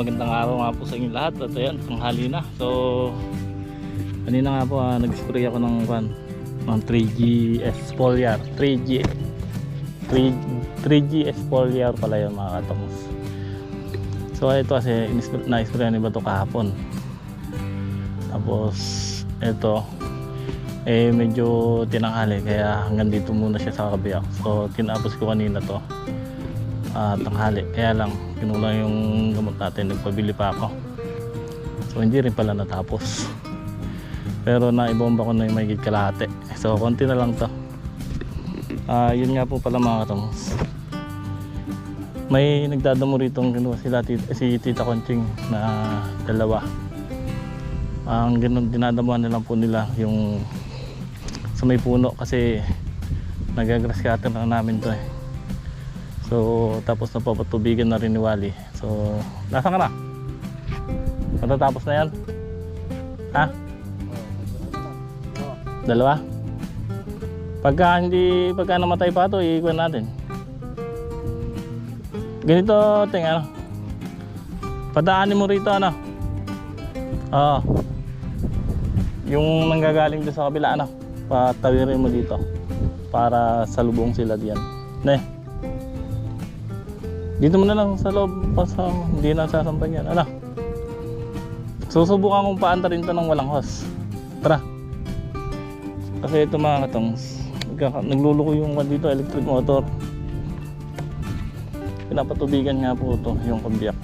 magandang araw nga po sa inyo lahat. At ayan, tanghali na. So kanina nga po ah, nag-spray ako ng kwan ng 3G exfoliar 3G 3, 3G exfoliar pala yun mga katongs so ito kasi na-spray ni ba ito kahapon. Tapos ito eh medyo tinanghali. Kaya hanggang dito muna siya sa kabiyak so tinapos ko kanina to ah, tanghali. Kaya lang kinulang yung gamot natin. Nagpabili pa ako. So hindi rin pala natapos. Pero naibomba ko na yung may kalahati. So konti na lang to. Ah yun nga po pala mga katongs. May nagdadamo rito ginawa sila tita, si tita Conching na dalawa. Ang dinadamuhan na lang po nila yung sa may puno kasi nagagrass cutter na namin to eh So, tapos napapatubigan na rin ni Wally. So, nasa ka na? Matatapos na yan? Ha? Dalawa? Pagka hindi, pagka namatay pa ito, iikuan natin. Ganito, ting, ano? Padaanin mo rito, ano? Oo. Yung nanggagaling doon sa kabila, ano? Patawirin mo dito. Para salubong sila diyan. Ne? Dito mo na lang sa loob pa sa hindi na sasampan yan. Ano? Susubukan kong paantarin to ng walang hose. Tara. Kasi ito mga katongs, nagluluko yung dito, electric motor. Pinapatubigan nga po ito, yung kambiyak.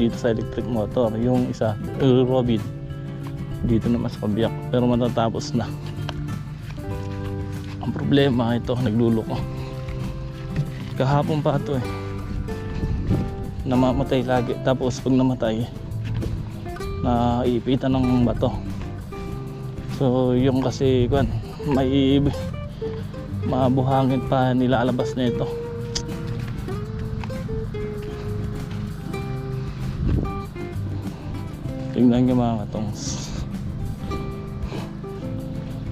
Dito sa electric motor. Yung isa, uh, robin. Dito naman sa kambiyak. Pero matatapos na. Ang problema ito, nagluluko. Kahapon pa ito eh namamatay lagi. Tapos pag namatay naiipitan ng bato. So yung kasi kwan may mabuhangin pa nilalabas na ito tingnan nyo mga katongs.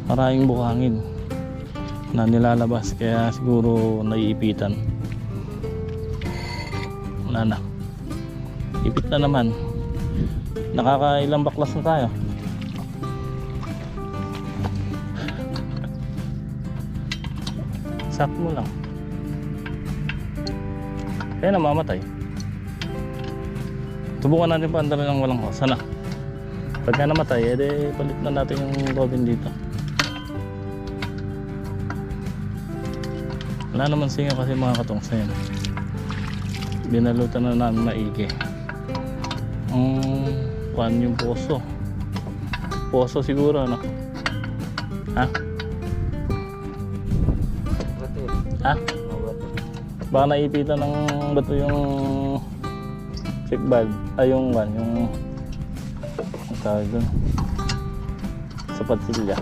Maraming buhangin na nilalabas kaya siguro naiipitan na ipit na naman. Nakakailang baklas na tayo. Sak mo lang. Kaya namamatay subukan natin paandarin ng walang hose sana. Pagka namatay edi palit na natin yung robin dito. Wala naman singa kasi mga katong sa yan binalutan na namin maigi. Ang kuhan yung poso. Poso siguro ano? Ha? ha? baka naipitan ng bato yung check bag. Ay yung kuhan yung ang tawag dun. Sa patsilya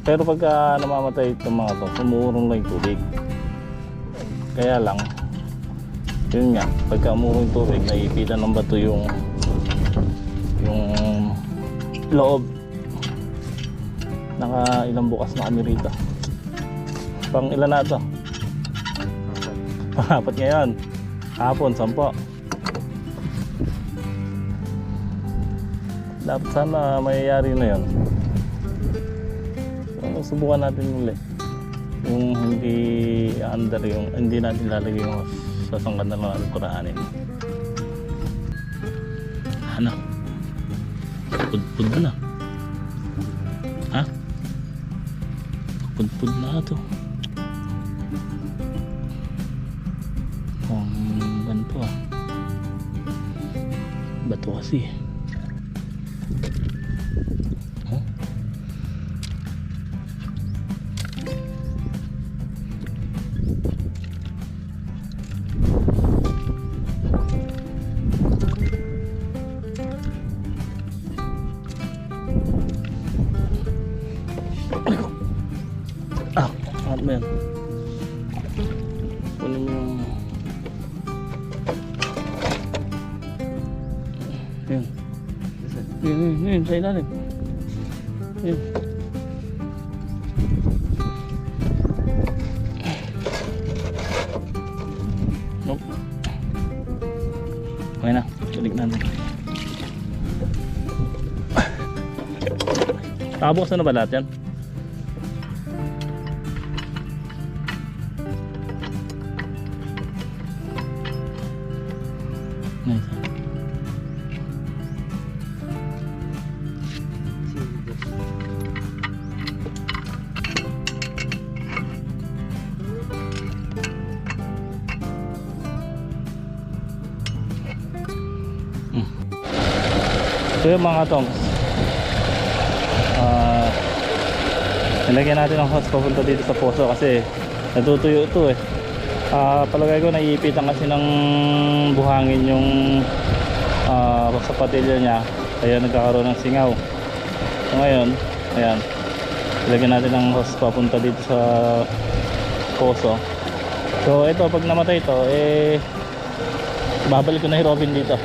pero pagka namamatay itong mga to sumuurong lang yung tubig kaya lang yun nga pagka umurong yung tubig naiipitan ng bato yung yung loob. Naka ilang bukas na kami rito. Pang ilan na to? Pangapat ngayon. Hapon sampo. Dapat sana mayayari na yun. So, subukan natin ulit yung hindi under yung hindi natin lalagay yung sasangkan na lang ang kuraanin ano? Pudpud na ha? Pudpud na to. Kung ganito ah. Bato kasi. oh ano ba yan? Kunin mo yung... Yun. Yun, yun, yun, sa ilalim. Yun. Nope. tignan mo. Nakabuksan na ba lahat yan? Nice. So yun mga tongs Ah Nilagyan natin ang hose papunta dito sa poso kasi natutuyo ito eh Ah palagay ko naiipitan kasi ng buhangin yung ah sa patilya niya. Kaya nagkakaroon ng singaw. So ngayon ayan. Nilagyan natin ang hose papunta dito sa poso. So ito pag namatay ito eh babalik ko na si Robin dito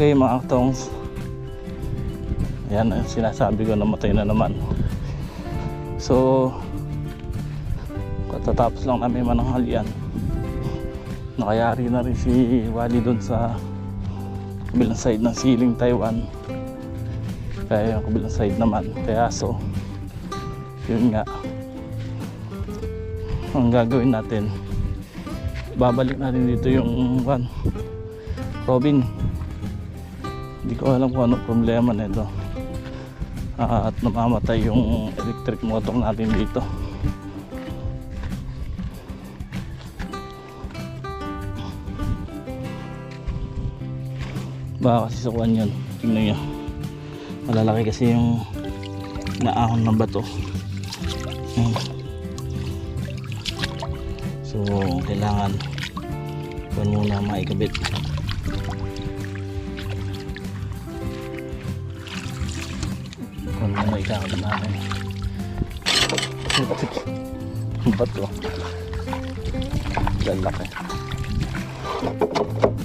Okay mga tongs Yan ang sinasabi ko namatay na naman. So Katatapos lang namin mananghalian Nakayari na rin si Wally doon sa Kabilang side ng ceiling Taiwan. Kaya yung kabilang side naman. Kaya so Yun nga. Ang gagawin natin Babalik natin dito yung one, Robin hindi ko alam kung ano problema nito. Ah, at namamatay yung electric motor natin dito. Baka kasi sukuan yun. Tingnan nyo. Malalaki kasi yung naahon ng bato. Ayan. so kailangan kuan muna maikabit kung ano ikakabit natin ang bato lalaki Hmm.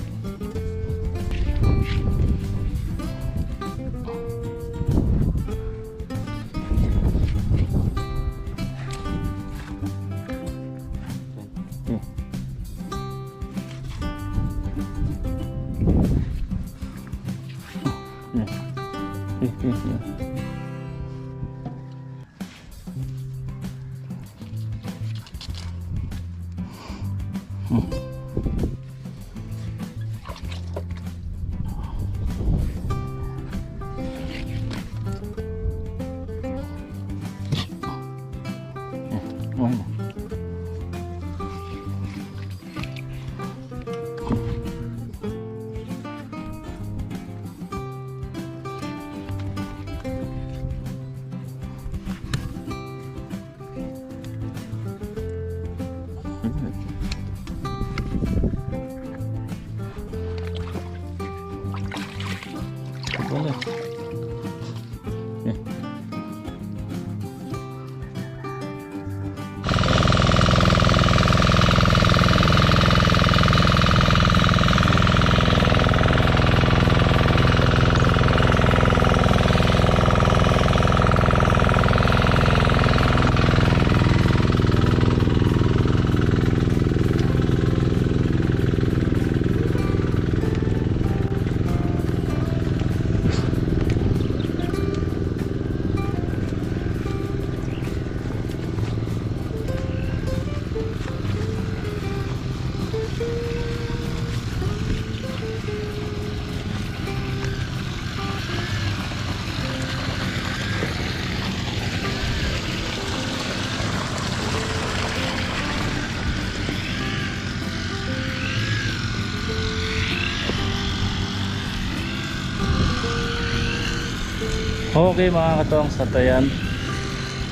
Okay mga katong sa tayan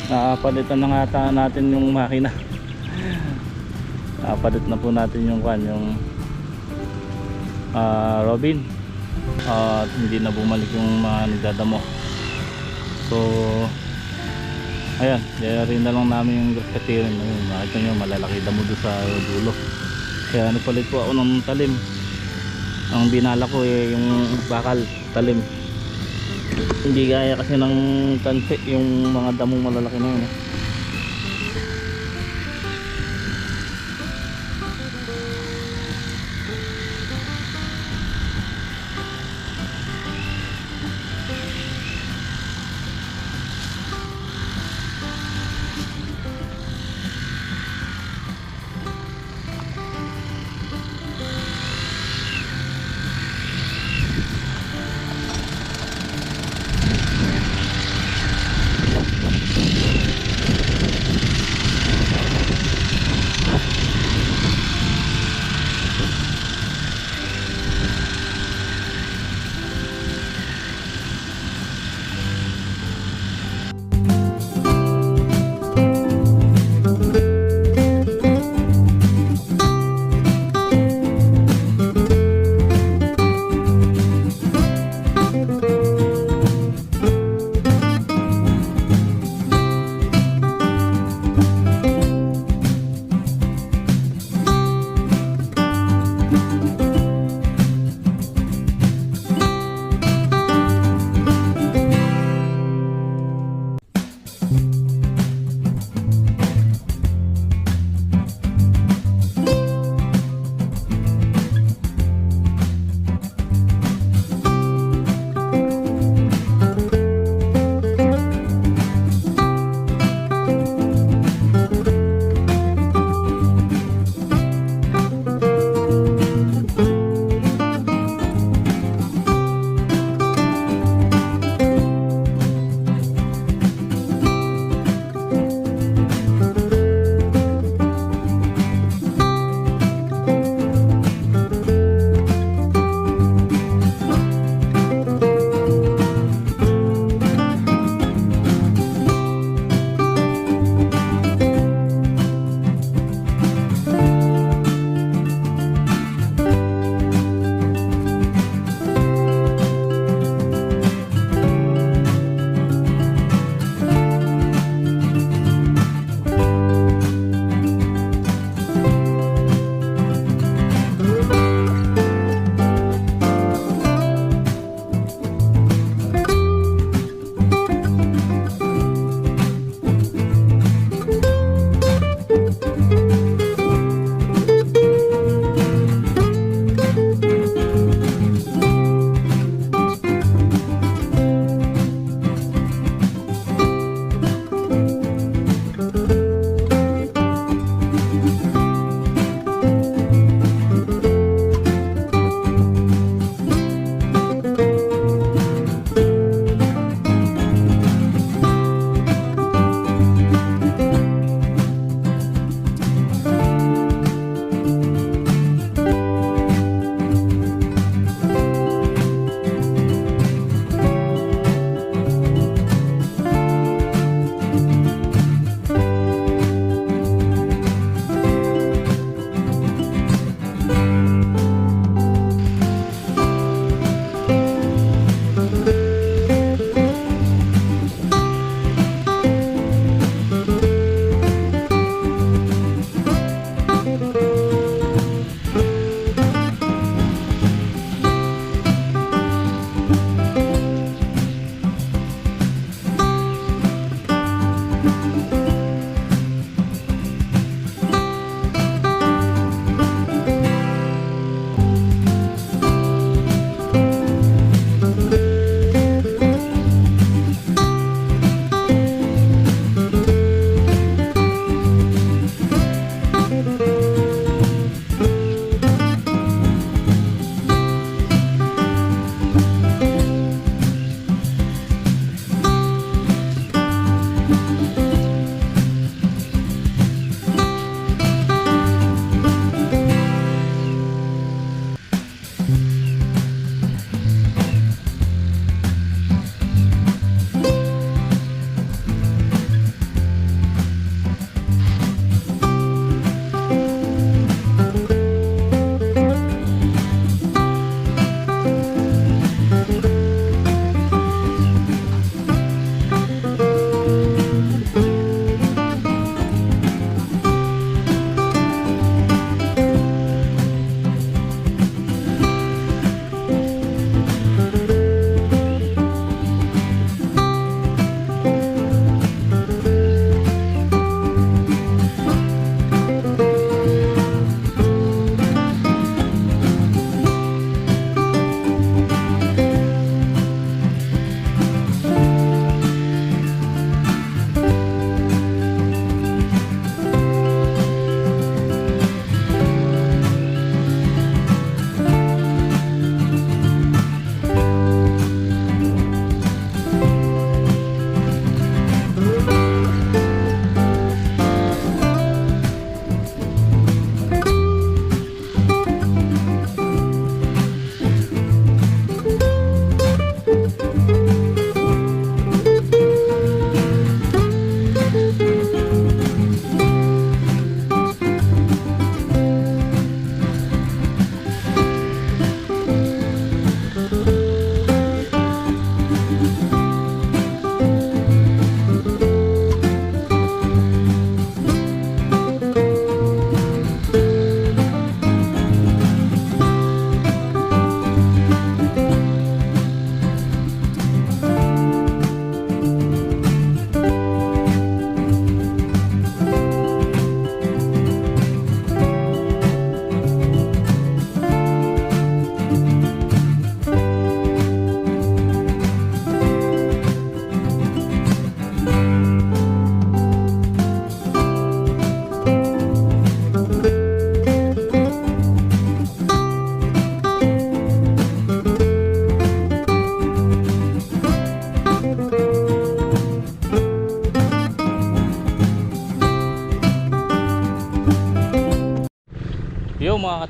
Nakapalitan na nga natin yung makina. Nakapalit na po natin yung kwan yung ah, Robin. At hindi na bumalik yung mga nagdadamo. So Ayan, rin na lang namin yung graffitirin Ayun, Nakita nyo malalaki damo doon sa dulo. Kaya napalit po ako ng talim. Ang binala ko eh yung bakal talim Hindi gaya kasi ng tansi, yung mga damong malalaki na yun. eh.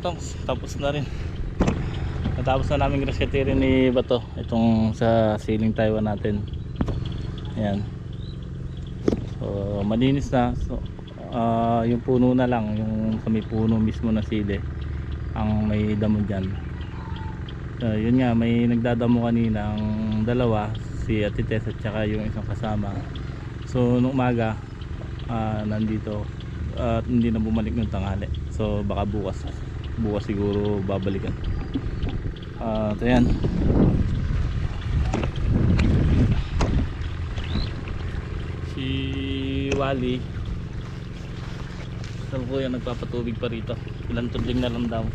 Katongs, tapos na rin. Natapos na namin graskatirin ni Bato. Itong sa ceiling Taiwan natin. Ayan. So, malinis na. So, ah, yung puno na lang, yung may puno mismo na sili ang may damo dyan. So, yun nga, may nagdadamo kanina ang dalawa, si Ate Tess at saka yung isang kasama. So, nung umaga, ah, nandito at hindi na bumalik ng tanghali. So, baka bukas. Bukas siguro babalikan. At ayan. Si Wally yung nagpapatubig pa rito Ilang tudling na lang daw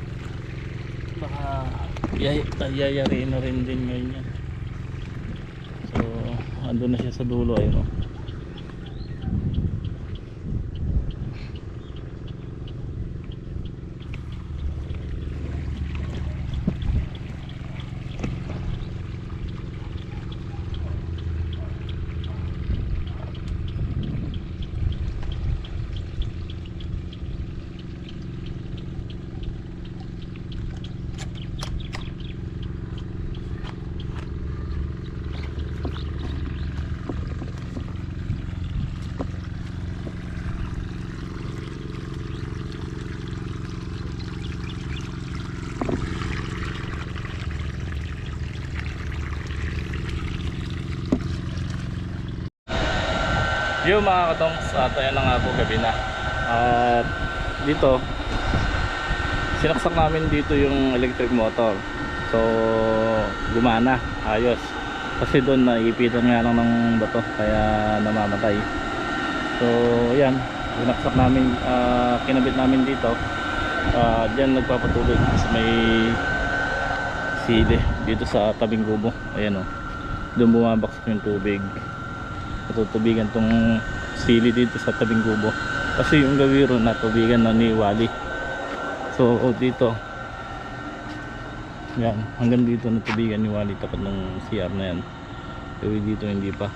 Baka yay, yayarin na rin din ngayon yan So andun na siya sa dulo ayun oh. Yung mga katongs, at ayan na nga po gabi na. At dito, sinaksak namin dito yung electric motor. So, gumana, ayos. Kasi doon naiipitan nga lang ng bato, kaya namamatay. So, yan, sinaksak namin, ah, kinabit namin dito. Ah, diyan nagpapatuloy sa may sili dito sa tabing gubo. Ayan o. Doon bumabaksak yung tubig natutubigan tong sili dito sa tabing gubo kasi yung gawiro natubigan na ni Wally. So oh, dito. Yan hanggang dito natubigan ni Wally. Tapat ng CR na yan. Pero dito hindi pa.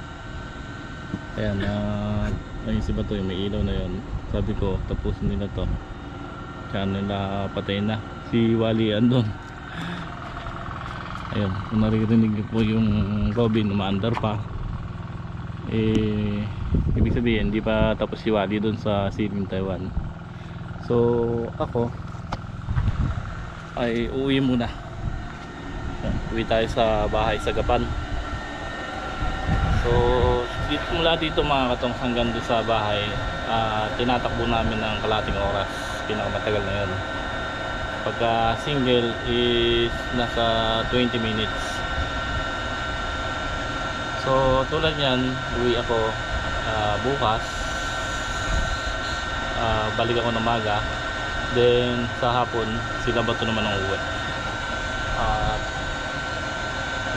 Ayan uh, ayun si Bato yung may ilaw na yun. Sabi ko tapusin nila to. Kaya nila patay na si Wally andon ayun kung naririnig po yung Robin umaandar pa eh ibig sabihin hindi pa tapos si Wally dun sa Siling Taiwan. So ako ay uwi muna. Uwi tayo sa bahay sa Gapan. So dito mula dito mga katong hanggang doon sa bahay ah, tinatakbo namin ng kalating oras pinakamatagal na yun. Pagka single is nasa 20 minutes So tulad yan, uwi ako ah, bukas. Ah, balik ako ng maga. Then sa hapon, sila ba ito naman ang uwi. At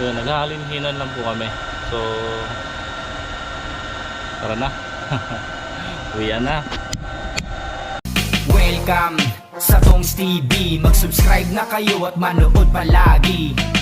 yun, naghahalin-hinan lang po kami. So tara na. Uwian na. Welcome sa Tongs TV Mag-subscribe na kayo at manood palagi